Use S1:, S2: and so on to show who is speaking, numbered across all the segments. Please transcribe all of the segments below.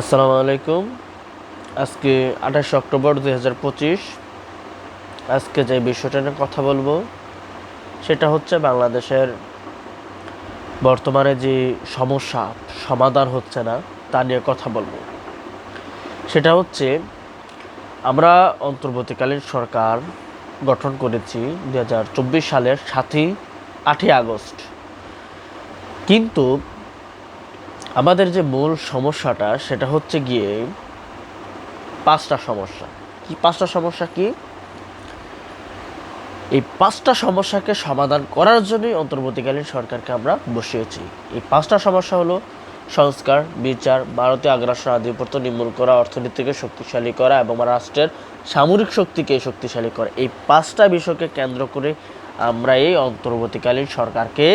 S1: আসসালামু আলাইকুম। আজকে আঠাশে অক্টোবর দুই হাজার পঁচিশ। আজকে যে বিষয়টা নিয়ে কথা বলব, সেটা হচ্ছে বাংলাদেশের বর্তমানে যে সমস্যা, সমাধান হচ্ছে না, তা নিয়ে কথা বলব। সেটা হচ্ছে, আমরা অন্তর্বর্তীকালীন সরকার গঠন করেছি দু হাজার চব্বিশ সালের সাতই, আটই আগস্ট। কিন্তু আমাদের যে মূল সমস্যাটা, সেটা হচ্ছে গিয়ে পাঁচটা সমস্যা। কি পাঁচটা সমস্যা কি? এই পাঁচটা সমস্যাকে সমাধান করার জন্যই অন্তর্বর্তীকালীন সরকারকে আমরা বসিয়েছি। এই পাঁচটা সমস্যা হলো সংস্কার, বিচার, ভারতীয় আগ্রাসন, আধিপত্য নির্মূল করা, অর্থনীতিকে শক্তিশালী করা এবং রাষ্ট্রের সামরিক শক্তিকে শক্তিশালী করা। এই পাঁচটা বিষয়কে কেন্দ্র করে আমরা এই অন্তর্বর্তীকালীন সরকারকে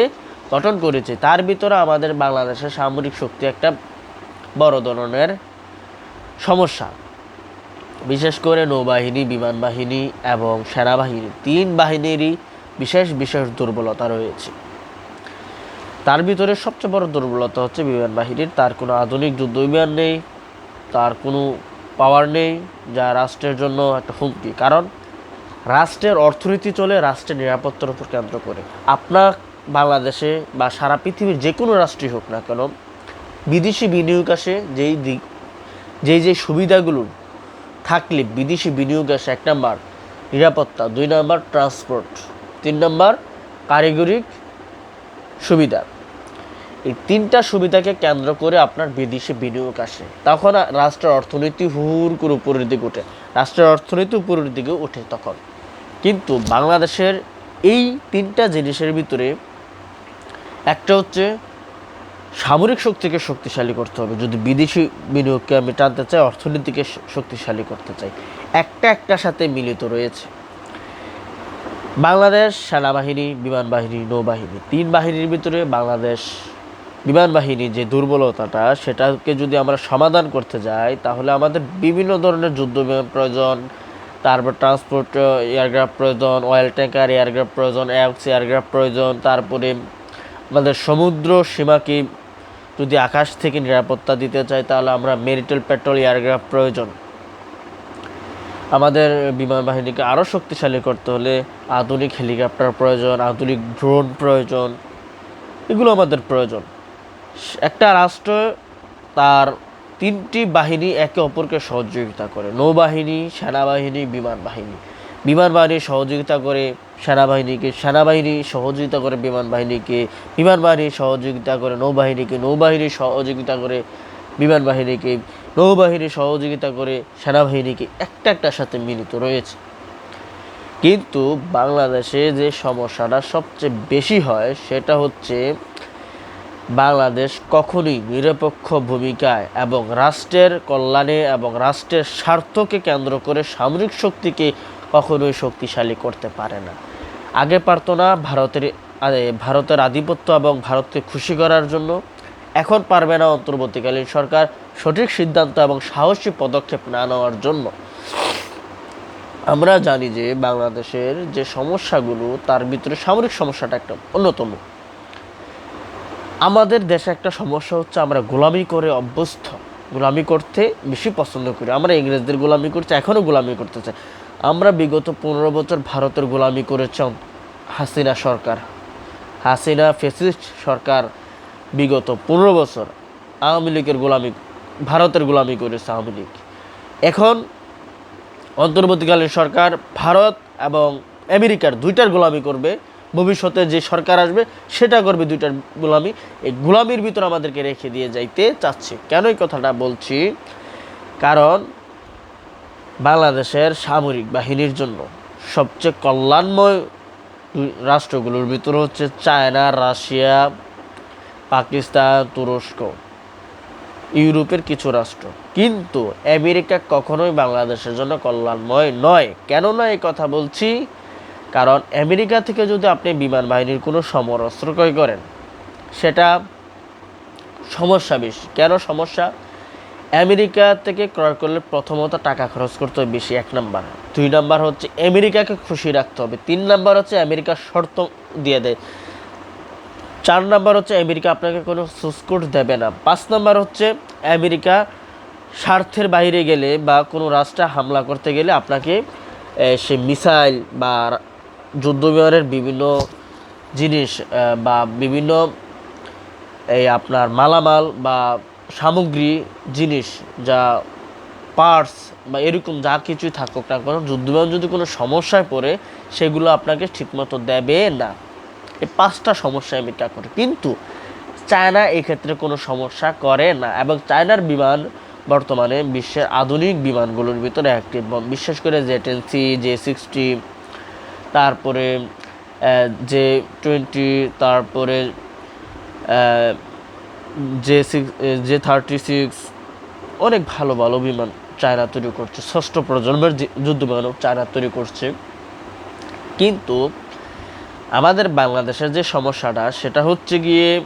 S1: গঠন করেছে। তার ভিতরে আমাদের বাংলাদেশের সামরিক শক্তি একটা বড় ধরনের সমস্যা। বিশেষ করে নৌবাহিনী, বিমান বাহিনী এবং সেনাবাহিনী, তিন বাহিনীরই বিশেষ বিশেষ দুর্বলতা রয়েছে। তার ভিতরে সবচেয়ে বড় দুর্বলতা হচ্ছে বিমান বাহিনীর। তার কোনো আধুনিক যুদ্ধ বিমান নেই, তার কোনো পাওয়ার নেই, যা রাষ্ট্রের জন্য একটা হুমকি। কারণ, রাষ্ট্রের অর্থনীতি চলে রাষ্ট্রের নিরাপত্তার উপর কেন্দ্র করে। আপনার বাংলাদেশে বা সারা পৃথিবীর যে কোনো রাষ্ট্রই হোক না কেন, বিদেশি বিনিয়োগ আসে, যেই দিক, যেই যে সুবিধাগুলো থাকলে বিদেশি বিনিয়োগ আসে, এক নাম্বার নিরাপত্তা, দুই নাম্বার ট্রান্সপোর্ট, তিন নাম্বার কারিগরিক সুবিধা। এই তিনটা সুবিধাকে কেন্দ্র করে আপনার বিদেশি বিনিয়োগ আসে। তখন রাষ্ট্রের অর্থনীতি হুর করে উপরের দিকে ওঠে, রাষ্ট্রের অর্থনীতি উপরের দিকে ওঠে তখন। কিন্তু বাংলাদেশের এই তিনটা জিনিসের ভিতরে একটা হচ্ছে সামরিক শক্তিকে শক্তিশালী করতে হবে। যদি বিদেশি বিনিয়োগকে আমি টানতে চাই, অর্থনীতিকে শক্তিশালী করতে চাই। একটা একটার সাথে মিলিত রয়েছে। বাংলাদেশ, সেনাবাহিনী, বিমান বাহিনী, নৌবাহিনী, তিন বাহিনীর ভিতরে বাংলাদেশ বিমান বাহিনীর যে দুর্বলতাটা, সেটাকে যদি আমরা সমাধান করতে যাই, তাহলে আমাদের বিভিন্ন ধরনের যুদ্ধ বিমান প্রয়োজন, তারপর ট্রান্সপোর্ট এয়ারক্রাফট প্রয়োজন অয়েল ট্যাঙ্কার এয়ারক্রাফট প্রয়োজন এয়ারক্স এয়ারক্রাফট প্রয়োজন, তারপরে আমাদের সমুদ্র সীমাকে যদি আকাশ থেকে নিরাপত্তা দিতে চাই তাহলে আমরা মেরিটাল পেট্রোল এয়ারক্রাফট প্রয়োজন। আমাদের বিমান বাহিনীকে আরও শক্তিশালী করতে হলে আধুনিক হেলিকপ্টার প্রয়োজন, আধুনিক ড্রোন প্রয়োজন, এগুলো আমাদের প্রয়োজন। একটা রাষ্ট্র তার তিনটি বাহিনী একে অপরকে সহযোগিতা করে, নৌবাহিনী, সেনাবাহিনী, বিমান বাহিনী। বিমান বাহিনী সহযোগিতা করে সেনাবাহিনীকে, সেনাবাহিনী সহযোগিতা করে বিমান বাহিনীকে বিমান বাহিনী সহযোগিতা করে নৌবাহিনীকে নৌবাহিনী সহযোগিতা করে বিমান বাহিনীকে নৌবাহিনী সহযোগিতা করে সেনাবাহিনীকে একটা একটার সাথে মিলিত রয়েছে। কিন্তু বাংলাদেশে যে সমস্যাটা সবচেয়ে বেশি হয় সেটা হচ্ছে বাংলাদেশ কখনই নিরপেক্ষ ভূমিকায় এবং রাষ্ট্রের কল্যাণে এবং রাষ্ট্রের স্বার্থকে কেন্দ্র করে সামরিক শক্তিকে কখনোই শক্তিশালী করতে পারে না। আগে পারতো না ভারতের ভারতের আধিপত্য এবং ভারতকে খুশি করার জন্য। এখন পারবে না অন্তর্বর্তীকালীন সরকার সঠিক সিদ্ধান্ত এবং সাহসী পদক্ষেপ না নেওয়ার জন্য। আমরা জানি যে বাংলাদেশের যে সমস্যাগুলো, তার ভিতরে সামরিক সমস্যাটা একটা অন্যতম। আমাদের দেশে একটা সমস্যা হচ্ছে আমরা গোলামি করে অভ্যস্ত। গোলামি করতে বেশি পছন্দ করি। আমরা ইংরেজদের গোলামি করছি এখনও গোলামি করতে চাই আমরা বিগত পনেরো বছর ভারতের গোলামি করেছে হাসিনা সরকার। হাসিনা ফেসিস্ট সরকার বিগত পনেরো বছর আওয়ামী লীগের গোলামি, ভারতের গোলামি করেছে আওয়ামী লীগ। এখন অন্তর্বর্তীকালীন সরকার ভারত এবং আমেরিকার দুইটার গোলামি করবে, ভবিষ্যতে যে সরকার আসবে সেটা করবে দুইটার গোলামি। এই গোলামির ভিতর আমাদেরকে রেখে দিয়ে যাইতে চাচ্ছে। কেন এই কথাটা বলছি? কারণ বাংলাদেশের সামরিক বাহিনীর জন্য সবচেয়ে কল্যাণময় রাষ্ট্রগুলোর ভিতরে হচ্ছে চায়না, রাশিয়া, পাকিস্তান, তুরস্ক। ইউরোপের কিছু রাষ্ট্র। কিন্তু আমেরিকা কখনোই বাংলাদেশের জন্য কল্যাণময় নয়। কেন না এই কথা বলছি কারণ আমেরিকা থেকে যদি আপনি বিমান বাহিনীর কোনো সমরাস্ত্র ক্রয় করেন, সেটা সমস্যা বেশি। কেন সমস্যা? আমেরিকা থেকে ক্রয় করলে প্রথমত টাকা খরচ করতে হবে বেশি, এক নাম্বার। দুই নাম্বার হচ্ছে আমেরিকাকে খুশি রাখতে হবে। তিন নাম্বার হচ্ছে আমেরিকার শর্ত দিয়ে দেয়। চার নাম্বার হচ্ছে আমেরিকা আপনাকে কোনো সুস্কোট দেবে না। পাঁচ নাম্বার হচ্ছে আমেরিকা স্বার্থের বাইরে গেলে বা কোনো রাষ্ট্রে হামলা করতে গেলে আপনাকে সে মিসাইল বা যুদ্ধ বিমানের বিভিন্ন জিনিস বা বিভিন্ন এই আপনার মালামাল বা সামগ্রী, জিনিস যা পার্টস বা এরকম যা কিছুই থাকুক না কেন যুদ্ধবিমান যদি কোনো সমস্যায় পড়ে, সেগুলো আপনাকে ঠিকমতো দেবে না। এই পাঁচটা সমস্যা আমেরিকা করে। কিন্তু চায়না এক্ষেত্রে কোনো সমস্যা করে না এবং চায়নার বিমান বর্তমানে বিশ্বের আধুনিক বিমানগুলোর ভিতরে একটি বিশেষ করে J ten C, J sixty, তারপরে জে টোয়েন্টি, তারপরে J six J thirty six অনেক ভালো ভালো বিমান চায়না তৈরি করছে। ষষ্ঠ প্রজন্মের যুদ্ধ বিমানও চায়না তৈরি করছে। কিন্তু আমাদের বাংলাদেশের যে সমস্যাটা, সেটা হচ্ছে গিয়ে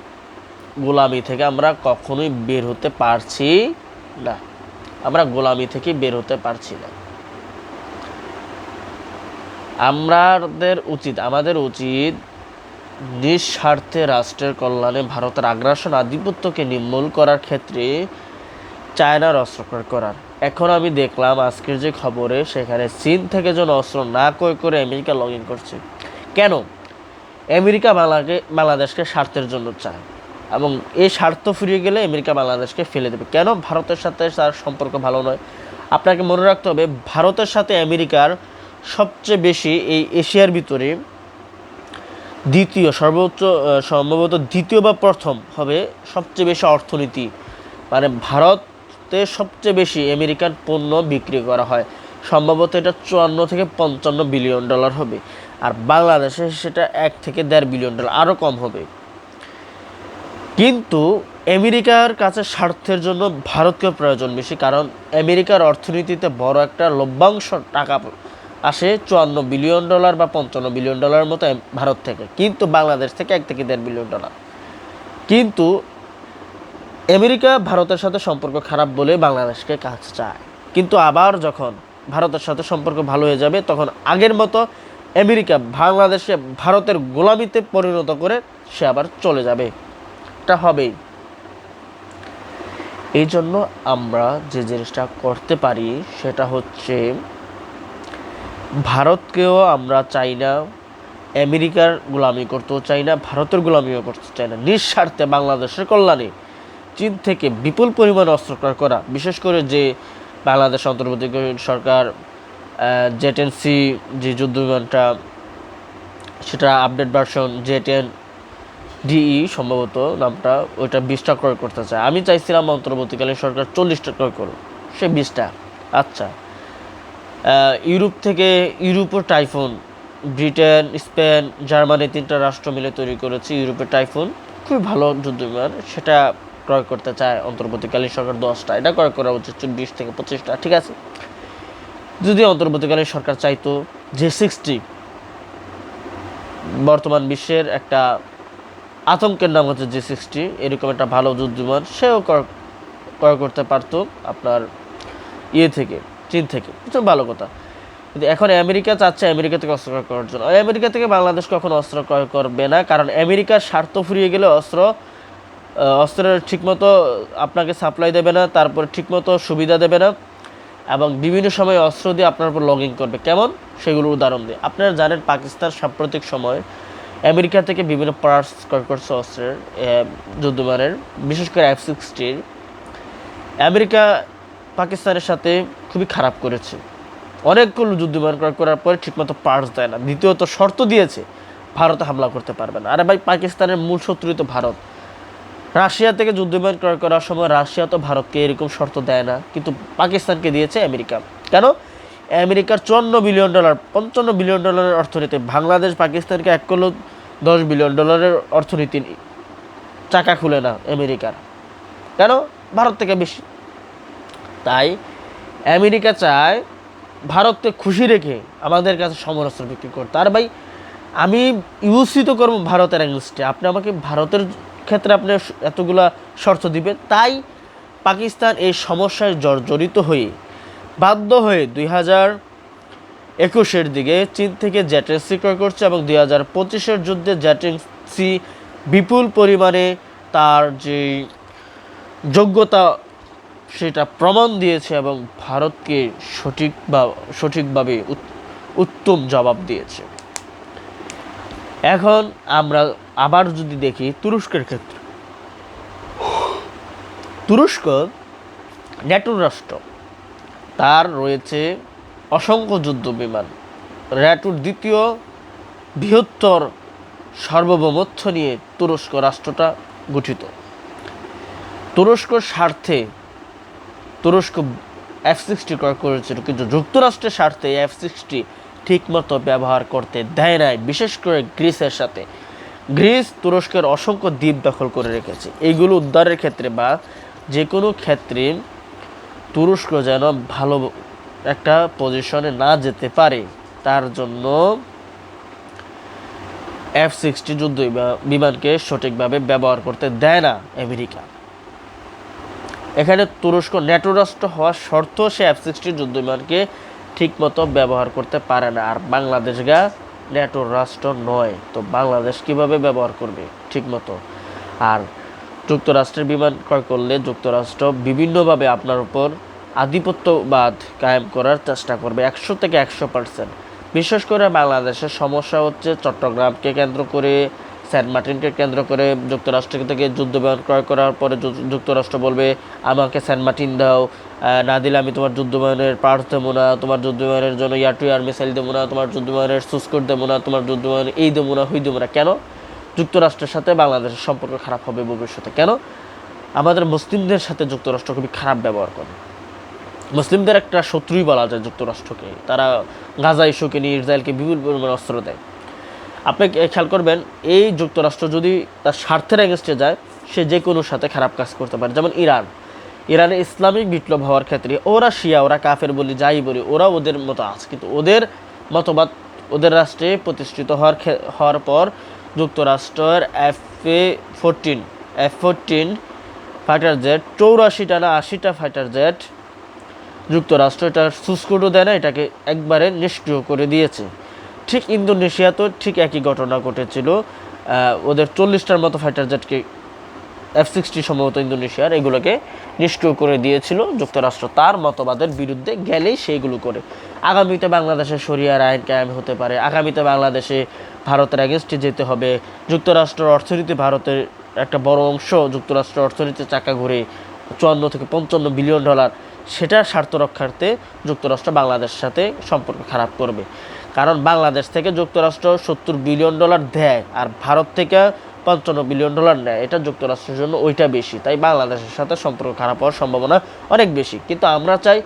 S1: গোলামি থেকে আমরা কখনোই বের হতে পারছি না। আমরা গোলামি থেকে বের হতে পারছি না। আমাদের উচিত আমাদের উচিত নিঃস্বার্থে রাষ্ট্রের কল্যাণে ভারতের আগ্রাসন আধিপত্যকে নির্মূল করার ক্ষেত্রে চায়নার অস্ত্র ক্রয় করার। এখন আমি দেখলাম আজকের যে খবরে, সেখানে চীন থেকে যেন অস্ত্র না ক্রয় করে আমেরিকা লগ ইন করছে। কেন? আমেরিকা বাংলাকে, বাংলাদেশকে স্বার্থের জন্য চায় এবং এই স্বার্থ ফিরিয়ে গেলে আমেরিকা বাংলাদেশকে ফেলে দেবে। কেন? ভারতের সাথে তার সম্পর্ক ভালো নয়। আপনাকে মনে রাখতে হবে, ভারতের সাথে আমেরিকার সবচেয়ে বেশি এই এশিয়ার ভিতরে দ্বিতীয়, সর্বোচ্চ সম্ভবত দ্বিতীয় বা প্রথম হবে সবচেয়ে বেশি অর্থনীতি। মানে ভারতে সবচেয়ে বেশি আমেরিকান পণ্য বিক্রি করা হয়। সম্ভবত এটা চুয়ান্ন থেকে পঞ্চান্ন বিলিয়ন ডলার হবে। আর বাংলাদেশে সেটা এক থেকে দেড় বিলিয়ন ডলার, আরও কম হবে। কিন্তু আমেরিকার কাছে স্বার্থের জন্য ভারতকে প্রয়োজন বেশি, কারণ আমেরিকার অর্থনীতিতে বড় একটা লভ্যাংশ টাকা আসে চুয়ান্ন বিলিয়ন ডলার বা পঞ্চান্ন বিলিয়ন ডলারের মতো ভারত থেকে, কিন্তু বাংলাদেশ থেকে এক থেকে দেড় বিলিয়ন ডলার। কিন্তু আমেরিকা ভারতের সাথে সম্পর্ক খারাপ বলে বাংলাদেশকে কাজ চায়। কিন্তু আবার যখন ভারতের সাথে সম্পর্ক ভালো হয়ে যাবে, তখন আগের মতো আমেরিকা বাংলাদেশে ভারতের গোলামিতে পরিণত করে সে আবার চলে যাবে। এটা হবেই। এই জন্য আমরা যে জিনিসটা করতে পারি, সেটা হচ্ছে ভারতকেও আমরা চাই না, আমেরিকার গোলামি করতেও চাই না, ভারতের গোলামিও করতে চাই না। নিঃস্বার্থে বাংলাদেশের কল্যাণে চীন থেকে বিপুল পরিমাণ অস্ত্র ক্রয় করা, বিশেষ করে যে বাংলাদেশ অন্তর্বর্তীকালীন সরকার জেটেন্সি যে যুদ্ধ বিমানটা, সেটা update version J ten D E সম্ভবত নামটা, ওইটা বিশটা ক্রয় করতে চায়। আমি চাইছিলাম অন্তর্বর্তীকালীন সরকার চল্লিশটা ক্রয় করুক, সে বিশটা। আচ্ছা। ইউরোপ থেকে ইউরোপের টাইফুন, ব্রিটেন, স্পেন, জার্মানি তিনটা রাষ্ট্র মিলে তৈরি করেছে ইউরোপের টাইফুন। খুবই ভালো যুদ্ধ বিমান সেটা ক্রয় করতে চায় অন্তর্বর্তীকালীন সরকার দশটা। এটা ক্রয় করা উচিত বিশ থেকে পঁচিশটা, ঠিক আছে? যদি অন্তর্বর্তীকালীন সরকার চাইতো যে সিক্সটি বর্তমান বিশ্বের একটা আতঙ্কের নাম হচ্ছে জি সিক্সটি, এরকম একটা ভালো যুদ্ধ বিমান সেও ক্রয় করতে পারতো আপনার ইয়ে থেকে। চীন থেকে। এটা ভালো কথা। কিন্তু এখন আমেরিকা চাচ্ছে আমেরিকা থেকে অস্ত্র ক্রয় করার জন্য। আমেরিকা থেকে বাংলাদেশ কখনো অস্ত্র ক্রয় করবে না, কারণ আমেরিকার স্বার্থ ফুরিয়ে গেলে অস্ত্র অস্ত্রের ঠিকমতো আপনাকে সাপ্লাই দেবে না, তারপরে ঠিকমতো সুবিধা দেবে না, এবং বিভিন্ন সময় অস্ত্র দিয়ে আপনার উপর লগ করবে। কেমন? সেগুলোর উদাহরণ দিয়ে। আপনারা জানেন পাকিস্তান সাম্প্রতিক সময় আমেরিকা থেকে বিভিন্ন পার্টস ক্রয় করছে অস্ত্রের যুদ্ধমানের বিশেষ করে এফ সিক্সটির আমেরিকা, পাকিস্তানের সাথে খুবই খারাপ করেছে। অনেকগুলো যুদ্ধবিমান ক্রয় করার পরে ঠিকমতো পার্টস দেয় না। দ্বিতীয়ত শর্ত দিয়েছে, ভারতে হামলা করতে পারবে না। আরে ভাই, পাকিস্তানের মূল শত্রুই তো ভারত। রাশিয়া থেকে যুদ্ধ বিমান ক্রয় করার সময় রাশিয়া তো ভারতকে এরকম শর্ত দেয় না, কিন্তু পাকিস্তানকে দিয়েছে আমেরিকা। কেন? আমেরিকার চুয়ান্ন বিলিয়ন ডলার, পঞ্চান্ন বিলিয়ন ডলারের অর্থনীতি। বাংলাদেশ পাকিস্তানকে এক করল দশ বিলিয়ন ডলারের অর্থনীতি চাকা খুলে না আমেরিকার। কেন? ভারত থেকে বেশি। তাই আমেরিকা চায় ভারতকে খুশি রেখে আমাদের কাছে সমরাস্ত্র বিক্রি করতে। আর ভাই, আমি ইউসি তো করব ভারতের এগেনস্টে আপনি আমাকে ভারতের ক্ষেত্রে আপনি এতগুলা শর্ত দিবেন, তাই পাকিস্তান এই সমস্যায় জর্জরিত হয়ে বাধ্য হয়ে দুই হাজার একুশের দিকে চীন থেকে জ্যাটেন্সি ক্রয় করছে এবং দুই হাজার পঁচিশের যুদ্ধে জ্যাটেন্সি বিপুল পরিমাণে তার যে যোগ্যতা সেটা প্রমাণ দিয়েছে এবং ভারতকে সঠিক বা সঠিকভাবে উত্তম জবাব দিয়েছে। এখন আমরা আবার যদি দেখি তুরস্কের ক্ষেত্রে। তুরস্ক ন্যাটোর রাষ্ট্র তার রয়েছে অসংখ্য যুদ্ধ বিমান। ন্যাটোর দ্বিতীয় বৃহত্তর সার্বভৌমত্ব নিয়ে তুরস্ক রাষ্ট্রটা গঠিত। তুরস্কর স্বার্থে তুরস্ক এফ সিক্সটি ক্রয় করেছিল, কিন্তু যুক্তরাষ্ট্রের স্বার্থে এফ সিক্সটি ঠিকমতো ব্যবহার করতে দেয় নাই, বিশেষ করে গ্রিসের সাথে। গ্রিস তুরস্কের অসংখ্য দ্বীপ দখল করে রেখেছে। এইগুলো উদ্ধারের ক্ষেত্রে বা যে কোনো ক্ষেত্রে তুরস্ক যেন ভালো একটা পজিশনে না যেতে পারে, তার জন্য এফ সিক্সটি যুদ্ধ বিমা- বিমানকে সঠিকভাবে ব্যবহার করতে দেয় না আমেরিকা। এখানে তুরস্ক ন্যাটো রাষ্ট্র হওয়ার শর্ত, সে এফ সিক্সটি যুদ্ধ বিমানকে ঠিকমতো ব্যবহার করতে পারে না। আর বাংলাদেশ গা ন্যাটোর রাষ্ট্র নয়, তো বাংলাদেশ কীভাবে ব্যবহার করবে ঠিকমতো? আর যুক্তরাষ্ট্রের বিমান ক্রয় করলে যুক্তরাষ্ট্র বিভিন্নভাবে আপনার উপর আধিপত্যবাদ কায়েম করার চেষ্টা করবে, একশো থেকে একশো পার্সেন্ট বিশেষ করে বাংলাদেশের সমস্যা হচ্ছে চট্টগ্রামকে কেন্দ্র করে সেন্ট মার্টিনকে কেন্দ্র করে যুক্তরাষ্ট্র থেকে যুদ্ধ বিমান ক্রয় করার পরে যুক্তরাষ্ট্র বলবে, আমাকে সেন্ট মার্টিন দাও। না দিলে আমি তোমার যুদ্ধ বিমানের দেবো না, তোমার যুদ্ধ বিমানের জন্য ইয়ার টু ইয়ার মিসাইল দেবো না, তোমার যুদ্ধ বিমানের দেবো না, তোমার যুদ্ধ এই দেবো না হুই দেবো না। কেন? যুক্তরাষ্ট্রের সাথে বাংলাদেশের সম্পর্ক খারাপ হবে ভবিষ্যতে। কেন? আমাদের মুসলিমদের সাথে যুক্তরাষ্ট্র খুবই খারাপ ব্যবহার করে। মুসলিমদের একটা শত্রুই বলা যায় যুক্তরাষ্ট্রকে। তারা গাজা ইস্যুকে নিয়ে ইসরায়েলকে বিপুল পরিমাণে অস্ত্র দেয়। আপনি খেয়াল করবেন, এই যুক্তরাষ্ট্র যদি তার স্বার্থের এগেনস্টে যায়, সে যে কোনো সাথে খারাপ কাজ করতে পারে। যেমন ইরান। ইরানে ইসলামিক বিপ্লব হওয়ার ক্ষেত্রে ওরা শিয়া, ওরা কাফের বলি, যাই বলি, ওরা ওদের মতো আছে। কিন্তু ওদের মতবাদ, ওদের রাষ্ট্রে প্রতিষ্ঠিত হওয়ার হওয়ার পর যুক্তরাষ্ট্রের F A fourteen, F fourteen fighter jet চৌরাশিটা না আশিটা ফাইটার জেট যুক্তরাষ্ট্র এটা সুস্কুটও দেয় না, এটাকে একবারে নিষ্ক্রিয় করে দিয়েছে। ঠিক ইন্দোনেশিয়াতেও ঠিক একই ঘটনা ঘটেছিল। ওদের চল্লিশটার মতো ফাইটার জেটকে এফ সিক্সটি সম্ভবত ইন্দোনেশিয়ার, এগুলোকে নিষ্ক্রিয় করে দিয়েছিল। যুক্তরাষ্ট্র তার মতবাদের বিরুদ্ধে গেলেই সেইগুলো করে। আগামীতে বাংলাদেশে শরিয়ার আইন কায়েম হতে পারে। আগামীতে বাংলাদেশে ভারতের অ্যাগেনস্টে যেতে হবে। যুক্তরাষ্ট্রের অর্থনীতি ভারতের একটা বড় অংশ, যুক্তরাষ্ট্রের অর্থনীতির চাকা ঘুরে চুয়ান্ন থেকে পঞ্চান্ন বিলিয়ন ডলার সেটার স্বার্থ রক্ষার্থে যুক্তরাষ্ট্র বাংলাদেশের সাথে সম্পর্ক খারাপ করবে। কারণ বাংলাদেশ থেকে যুক্তরাষ্ট্র সত্তর বিলিয়ন ডলার দেয় আর ভারত থেকে পঞ্চান্ন বিলিয়ন ডলার নেয়। এটা যুক্তরাষ্ট্রের জন্য ওইটা বেশি। তাই বাংলাদেশের সাথে সম্পর্ক খারাপ হওয়ার সম্ভাবনা অনেক বেশি। কিন্তু আমরা চাই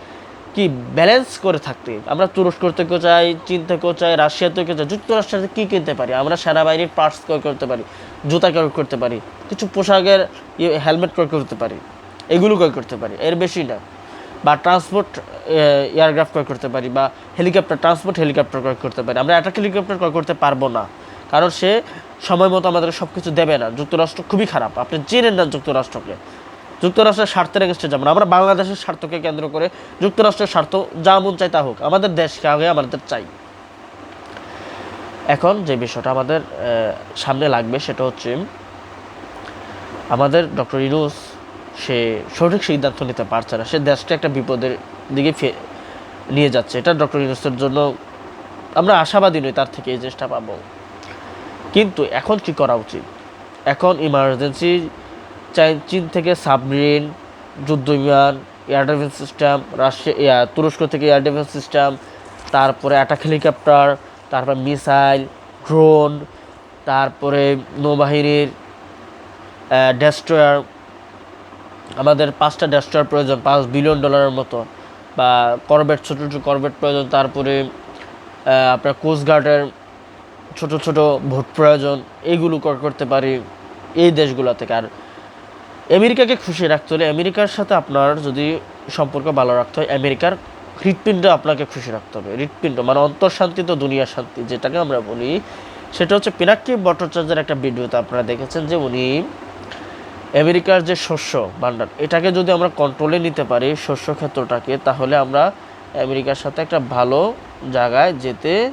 S1: কি ব্যালেন্স করে থাকতে। আমরা তুরস্ক থেকেও চাই, চীন থেকেও চাই, রাশিয়া থেকেও চাই। যুক্তরাষ্ট্র থেকে কী কিনতে পারি? আমরা সেনাবাহিনীর পার্টস ক্রয় করতে পারি, জুতা ক্রয় করতে পারি, কিছু পোশাকের হেলমেট ক্রয় করতে পারি, এগুলো ক্রয় করতে পারি। এর বেশি না। বা ট্রান্সপোর্ট এয়ারক্রাফট ক্রয় করতে পারি বা হেলিকপ্টার ট্রান্সপোর্ট হেলিকপ্টার ক্রয় করতে পারি। আমরা অ্যাটাক হেলিকপ্টার ক্রয় করতে পারব না। কারণ সে সময় মতো আমাদের সব কিছু দেবে না। যুক্তরাষ্ট্র খুবই খারাপ। আপনি চেনেন না যুক্তরাষ্ট্রকে। যুক্তরাষ্ট্রের স্বার্থের এগেস্টে যাবেন আমরা বাংলাদেশের স্বার্থকে কেন্দ্র করে যুক্তরাষ্ট্রের স্বার্থ যা মন চাই তা হোক। আমাদের দেশকে আগে আমাদের চাই। এখন যে বিষয়টা আমাদের সামনে লাগবে সেটা হচ্ছে আমাদের ডক্টর ইনুস সে সঠিক সিদ্ধান্ত নিতে পারছে না। সে দেশটা একটা বিপদের দিকে নিয়ে যাচ্ছে। এটা ডক্টর ইনুসের জন্য আমরা আশাবাদী নই, তার থেকে এই জিনিসটা পাবো। কিন্তু এখন কি করা উচিত? এখন ইমার্জেন্সি চীন থেকে সাবমেরিন যুদ্ধ বিমান এয়ার ডিফেন্স সিস্টেম রাশিয়া তুরস্ক থেকে এয়ার ডিফেন্স সিস্টেম তারপরে অ্যাটাক হেলিকপ্টার তারপর মিসাইল ড্রোন তারপরে নৌবাহিনীর ডেস্ট্রয়ার আমাদের পাঁচটা ডেস্ট্রয়ার প্রয়োজন, পাঁচ বিলিয়ন ডলারের মতো। বা করবেট ছোটো ছোটো করবেট প্রয়োজন, তারপরে আপনার কোস্টগার্ডের ছোট ছোট ভোট প্রয়োজন এইগুলো করতে পারি এই দেশগুলো থেকে। আর আমেরিকাকে খুশি রাখতে হলে আমেরিকার সাথে আপনার যদি সম্পর্ক ভালো রাখতে হয়, আমেরিকার হৃৎপিণ্ড আপনাকে খুশি রাখতে হবে। হৃৎপিণ্ড মানে অন্তর শান্তি তো দুনিয়ার শান্তি, যেটাকে আমরা বলি, সেটা হচ্ছে পিনাক্কি ভট্টাচার্যের একটা ভিডিওতে আপনারা দেখেছেন যে উনি আমেরিকার যে শস্য ভান্ডার এটাকে যদি আমরা কন্ট্রোলে নিতে পারি শস্য ক্ষেত্রটাকে, তাহলে আমরা আমেরিকার সাথে একটা ভালো জায়গায় যেতে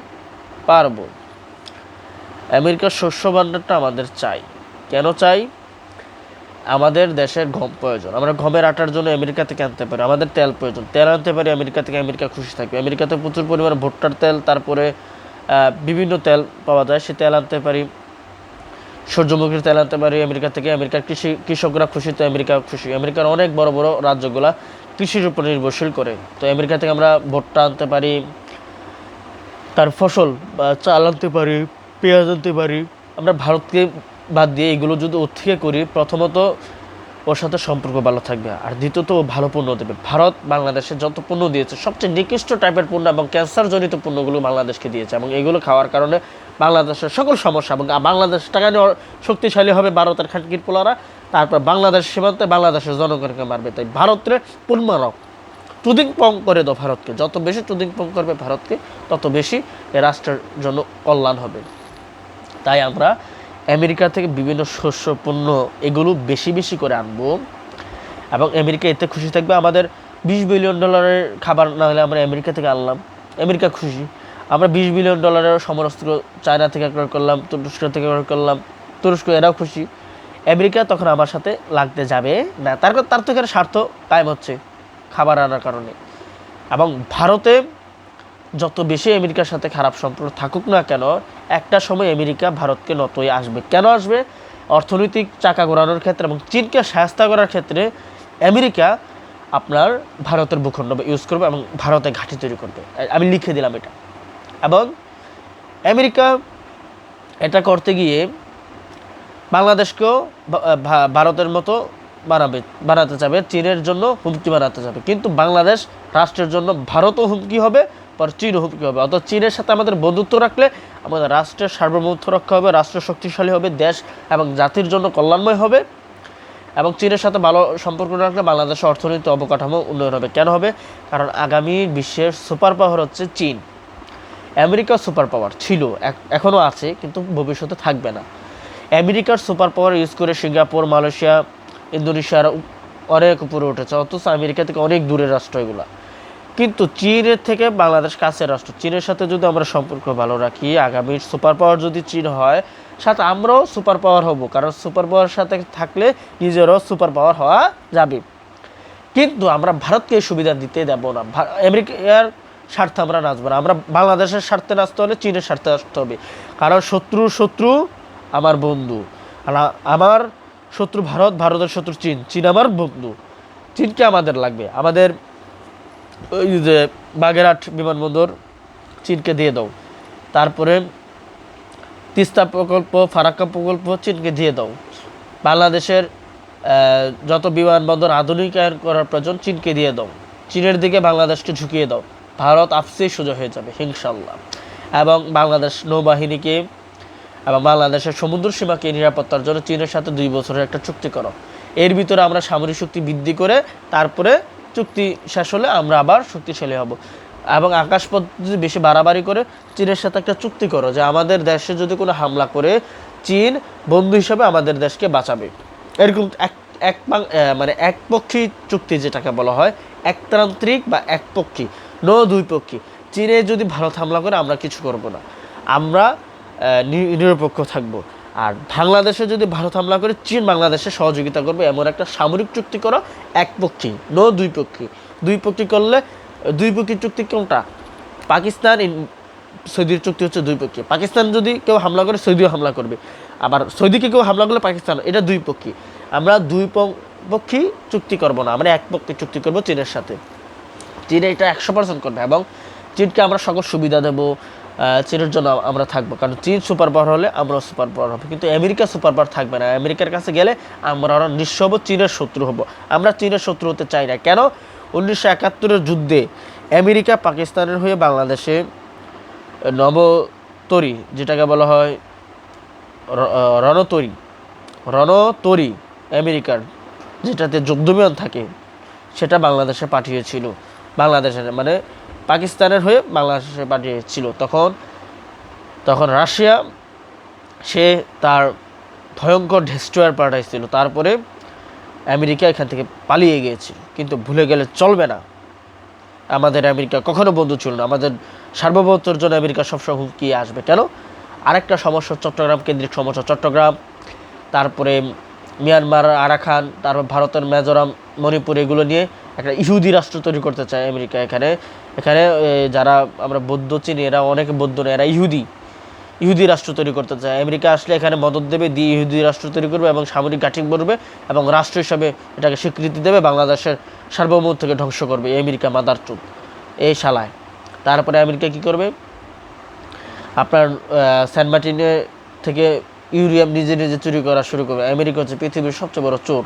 S1: পারব। আমেরিকার শস্য ভান্ডারটা আমাদের চাই। কেন চাই? আমাদের দেশের গম প্রয়োজন। আমরা গমের আটার জন্য আমেরিকা থেকে আনতে পারি, আমাদের তেল প্রয়োজন। তেল আনতে পারি, আমেরিকা থেকে আমেরিকা খুশি থাকবে। আমেরিকাতে প্রচুর পরিমাণে ভুট্টার তেল, তারপরে বিভিন্ন তেল পাওয়া যায়, সে তেল আনতে পারি। সূর্যমুখীর তেল আনতে পারি, আমেরিকা থেকে। আমেরিকার কৃষি কৃষকরা খুশি, তো আমেরিকা খুশি। আমেরিকার অনেক বড় বড় রাজ্যগুলা কৃষির উপর নির্ভরশীল করে। তো আমেরিকা থেকে আমরা ভুট্টা আনতে পারি, তার ফসল, বা চাল আনতে পারি, পেঁয়াজ আনতে পারি। আমরা ভারতকে বাদ দিয়ে এগুলো যদি ওর থেকে করি, প্রথমত ওর সাথে সম্পর্ক ভালো থাকবে। আর দ্বিতীয়ত ও ভালো পণ্য দেবে। ভারত বাংলাদেশে যত পণ্য দিয়েছে, সবচেয়ে নিকৃষ্ট টাইপের পণ্য এবং ক্যান্সারজনিত পণ্যগুলো বাংলাদেশকে দিয়েছে এবং এগুলো খাওয়ার কারণে বাংলাদেশের সকল সমস্যা এবং বাংলাদেশ টাকা নিয়ে শক্তিশালী হবে ভারতের খাটকির পোলারা। তারপর বাংলাদেশ সীমান্তে বাংলাদেশের জনগণকে মারবে। তাই ভারতের পুনমারক টুদিং পং করে দাও ভারতকে। যত বেশি টুদিং পং করবে ভারতকে, তত বেশি এ রাষ্ট্রের জন্য কল্যাণ হবে। তাই আমরা আমেরিকা থেকে বিভিন্ন শস্য, পণ্য এগুলো বেশি বেশি করে আনব এবং আমেরিকা এতে খুশি থাকবে। আমাদের বিশ বিলিয়ন ডলারের খাবার না হলে আমরা আমেরিকা থেকে আনলাম। আমেরিকা খুশি। আমরা বিশ বিলিয়ন ডলারের সমরাস্ত্র চায়না থেকে ক্রয় করলাম, তুরস্ক থেকে ক্রয় করলাম। তুরস্ক এরাও খুশি। আমেরিকা তখন আমার সাথে লাগতে যাবে। না, তার তার তো এখানে স্বার্থ কায়েম হচ্ছে খাবার আনার কারণে। এবং ভারতে যত বেশি আমেরিকার সাথে খারাপ সম্পর্ক থাকুক না কেন, একটা সময় আমেরিকা ভারতকে নতই আসবে। কেন আসবে? অর্থনৈতিক চাকা ঘোরানোর ক্ষেত্রে এবং চীনকে সাহায্য করার ক্ষেত্রে আমেরিকা আপনার ভারতের ভূখণ্ড ইউজ করবে এবং ভারতে ঘাঁটি তৈরি করবে। আমি লিখে দিলাম এটা। এবং আমেরিকা এটা করতে গিয়ে বাংলাদেশকেও ভারতের মতো বানাবে বানাতে চাবে চীনের জন্য হুমকি বানাতে চাবে কিন্তু বাংলাদেশ রাষ্ট্রের জন্য ভারতও হুমকি হবে, পর চীনও হুমকি হবে। অর্থাৎ চীনের সাথে আমাদের বন্ধুত্ব রাখলে আমাদের রাষ্ট্রের সার্বভৌমত্ব রক্ষা হবে, রাষ্ট্র শক্তিশালী হবে, দেশ এবং জাতির জন্য কল্যাণময় হবে এবং চীনের সাথে ভালো সম্পর্ক রাখলে বাংলাদেশের অর্থনৈতিক অবকাঠামো উন্নয়ন হবে। কেন হবে? কারণ আগামী বিশ্বের সুপার পাওয়ার হচ্ছে চীন। আমেরিকা সুপার পাওয়ার ছিল এখনও আছে, কিন্তু ভবিষ্যতে থাকবে না। আমেরিকার সুপার পাওয়ার ইউজ করে সিঙ্গাপুর, মালয়েশিয়া, ইন্দোনেশিয়ার অনেক উপরে উঠেছে, অথচ আমেরিকা থেকে অনেক দূরের রাষ্ট্র এগুলো। কিন্তু চীনের থেকে বাংলাদেশ কাছের রাষ্ট্র। চীনের সাথে যদি আমরা সম্পর্ক ভালো রাখি আগামীর সুপার পাওয়ার যদি চীন হয়, সাথে আমরাও সুপার পাওয়ার হব, কারণ সুপার পাওয়ার সাথে থাকলে নিজেরও সুপার পাওয়ার হওয়া যাবে। কিন্তু আমরা ভারতকে সুবিধা দিতে দেব না। আমেরিকার স্বার্থে আমরা নাচবো না। আমরা বাংলাদেশের স্বার্থে নাচতে হলে চীনের স্বার্থে আসতে হবে। কারণ শত্রুর শত্রু আমার বন্ধু। আর আমার শত্রু ভারত, ভারতের শত্রু চীন। চীন আমার বন্ধু। চীনকে আমাদের লাগবে। আমাদের ওই যে বাগেরহাট বিমানবন্দর চীনকে দিয়ে দাও। তারপরে তিস্তা প্রকল্প, ফারাক্কা প্রকল্প চীনকে দিয়ে দাও। বাংলাদেশের যত বিমানবন্দর আধুনিকায়ন করার প্রয়োজন চীনকে দিয়ে দাও। চীনের দিকে বাংলাদেশকে ঝুঁকিয়ে দাও। ভারত আপসেই সোজা হয়ে যাবে ইনশাল্লাহ এবং বাংলাদেশ নৌবাহিনীকে এবং বাংলাদেশের সমুদ্র সীমাকে নিরাপত্তার জন্য চীনের সাথে দুই বছরের একটা চুক্তি করো। এর ভিতরে আমরা সামরিক শক্তি বৃদ্ধি করে তারপরে চুক্তি শেষ হলে আমরা আবার শক্তিশালী হব। এবং আকাশপথ যদি বেশি বাড়াবাড়ি করে চীনের সাথে একটা চুক্তি করো যে আমাদের দেশে যদি কোনো হামলা করে, চীন বন্ধু হিসাবে আমাদের দেশকে বাঁচাবে। এরকম এক এক মানে একপক্ষী চুক্তি যেটাকে বলা হয়, একতান্ত্রিক বা একপক্ষী। নো দুই পক্ষী চীনে যদি ভারত হামলা করে, আমরা কিছু করব না। আমরা নিরপেক্ষ থাকব। আর বাংলাদেশে যদি ভারত হামলা করে, চীন বাংলাদেশে সহযোগিতা করবে, এমন একটা সামরিক চুক্তি করো একপক্ষী নো দুই পক্ষী দুই পক্ষী করলে, দুই পক্ষী চুক্তি কোনটা? পাকিস্তান সৌদির চুক্তি হচ্ছে দুই পক্ষী পাকিস্তান যদি কেউ হামলা করে, সৌদিও হামলা করবে। আবার সৌদিকে কেউ হামলা করলে, পাকিস্তান, এটা দুই পক্ষী আমরা দুই পক্ষী চুক্তি করব না। আমরা এক পক্ষে চুক্তি করব চীনের সাথে। চীন এটা একশো পার্সেন্ট করবে এবং চীনকে আমরা সকল সুবিধা দেবো চীনের জন্য আমরা থাকব। কারণ চীন সুপার পাওয়ার হলে আমরাও সুপার পাওয়ার হবে। কিন্তু আমেরিকা সুপার পাওয়ার থাকবে না। আমেরিকার কাছে গেলে আমরা আরও নিঃস্ব হব, চীনের শত্রু হব। আমরা চীনের শত্রু হতে চাই না। কেন? উনিশশো একাত্তরের যুদ্ধে আমেরিকা পাকিস্তানের হয়ে বাংলাদেশে নবতরি, যেটাকে বলা হয় রণতরী। রণতরী আমেরিকার, যেটাতে যুদ্ধবিমান থাকে, সেটা বাংলাদেশে পাঠিয়েছিল। বাংলাদেশের মানে পাকিস্তানের হয়ে বাংলাদেশে পাঠিয়েছিল তখন তখন রাশিয়া, সে তার ভয়ঙ্কর ডেস্ট্রয়ার পাঠাইছিল তারপরে আমেরিকা এখান থেকে পালিয়ে গিয়েছিল। কিন্তু ভুলে গেলে চলবে না। আমাদের আমেরিকা কখনো বন্ধু ছিল না। আমাদের সার্বভৌমত্বের জন্য আমেরিকা সবসময় হুমকি আসবে। কেন? আরেকটা সমস্যা চট্টগ্রাম কেন্দ্রিক সমস্যা। চট্টগ্রাম, তারপরে মিয়ানমার আরাখান তারপর ভারতের মেজোরাম, মণিপুর, এগুলো নিয়ে একটা ইহুদি রাষ্ট্র তৈরি করতে চায় আমেরিকা এখানে। এখানে যারা আমরা বৌদ্ধ চিনি, এরা অনেকে বৌদ্ধ না, এরা ইহুদি। ইহুদি রাষ্ট্র তৈরি করতে চায়। আমেরিকা আসলে এখানে মদত দেবে, দিয়ে ইহুদি রাষ্ট্র তৈরি করবে এবং সামরিক ঘাঁটি করবে এবং রাষ্ট্র হিসাবে এটাকে স্বীকৃতি দেবে, বাংলাদেশের সার্বভৌমত্বকে ধ্বংস করবে আমেরিকা মাদার চুপ এই শালায়। তারপরে আমেরিকা কি করবে? আপনার সেন্ট মার্টিনে থেকে ইউরিয়াম নিজে নিজে চুরি করা শুরু করবে। আমেরিকা হচ্ছে পৃথিবীর সবচেয়ে বড় চোর।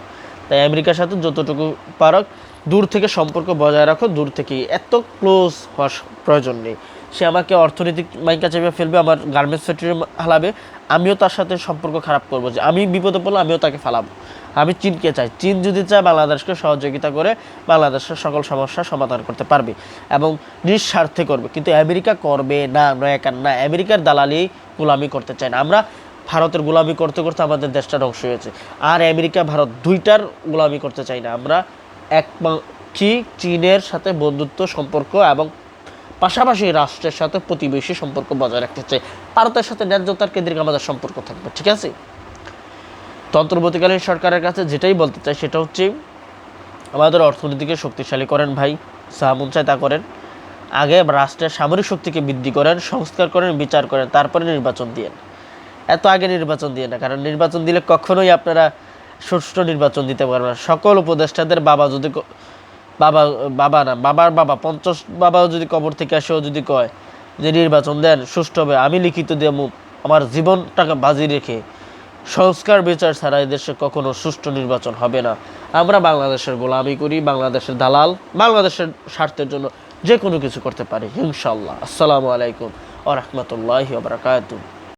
S1: তাই আমেরিকার সাথে যতটুকু পারক দূর থেকে সম্পর্ক বজায় রাখো, দূর থেকে। এত ক্লোজ হওয়ার প্রয়োজন নেই। সে আমাকে অর্থনৈতিক মাইকা চেপে ফেলবে, আমার গার্মেন্টস ফ্যাক্টরি হালাবে। আমিও তার সাথে সম্পর্ক খারাপ করব যে আমি বিপদে পড়লে আমিও তাকে ফালাবো। আমি চীনকে চাই। চীন যদি চায়, বাংলাদেশকে সহযোগিতা করে বাংলাদেশের সকল সমস্যার সমাধান করতে পারবে এবং নিঃস্বার্থে করবে। কিন্তু আমেরিকা করবে না নয়াকার না আমেরিকার দালালি গোলামি করতে চায় না। আমরা ভারতের গোলামি করতে করতে আমাদের দেশটা ধ্বংস হয়েছে। আর আমেরিকা, ভারত দুইটার গোলামি করতে চাই না। আমরা একমাত্রী চীনের সাথে বন্ধুত্ব, সম্পর্ক এবং পাশাপাশি রাষ্ট্রের সাথে প্রতিবেশী সম্পর্ক বজায় রাখতে চাই। ভারতের সাথে ন্যায্যতার কেন্দ্রিক আমাদের সম্পর্ক থাকবে, ঠিক আছে? তো অন্তর্বর্তীকালীন সরকারের কাছে যেটাই বলতে চাই সেটা হচ্ছে, আমাদের অর্থনীতিকে শক্তিশালী করেন ভাই, যা মন চায় তা করেন। আগে রাষ্ট্রের সামরিক শক্তিকে বৃদ্ধি করেন, সংস্কার করেন, বিচার করেন, তারপরে নির্বাচন দিয়েন। এত আগে নির্বাচন দিয়ে না, কারণ নির্বাচন দিলে কখনোই আপনারা সুষ্ঠু নির্বাচন দিতে পারবেন না। সকল উপদেষ্টাদের বাবা যদি বাবা বাবা না, বাবার বাবা, পঞ্চাশ বাবাও যদি কবর থেকে আসেও যদি কয় যে নির্বাচন দেন, সুষ্ঠু হবে, আমি লিখিত দেব আমার জীবনটাকে বাজি রেখে সংস্কার বিচার ছাড়া এদেশে কখনো সুষ্ঠু নির্বাচন হবে না। আমরা বাংলাদেশের গোলামি করি, বাংলাদেশের দালাল, বাংলাদেশের স্বার্থের জন্য যে কোনো কিছু করতে পারি ইনশাল্লাহ আসসালামু আলাইকুম ও রহমতুল্লাহি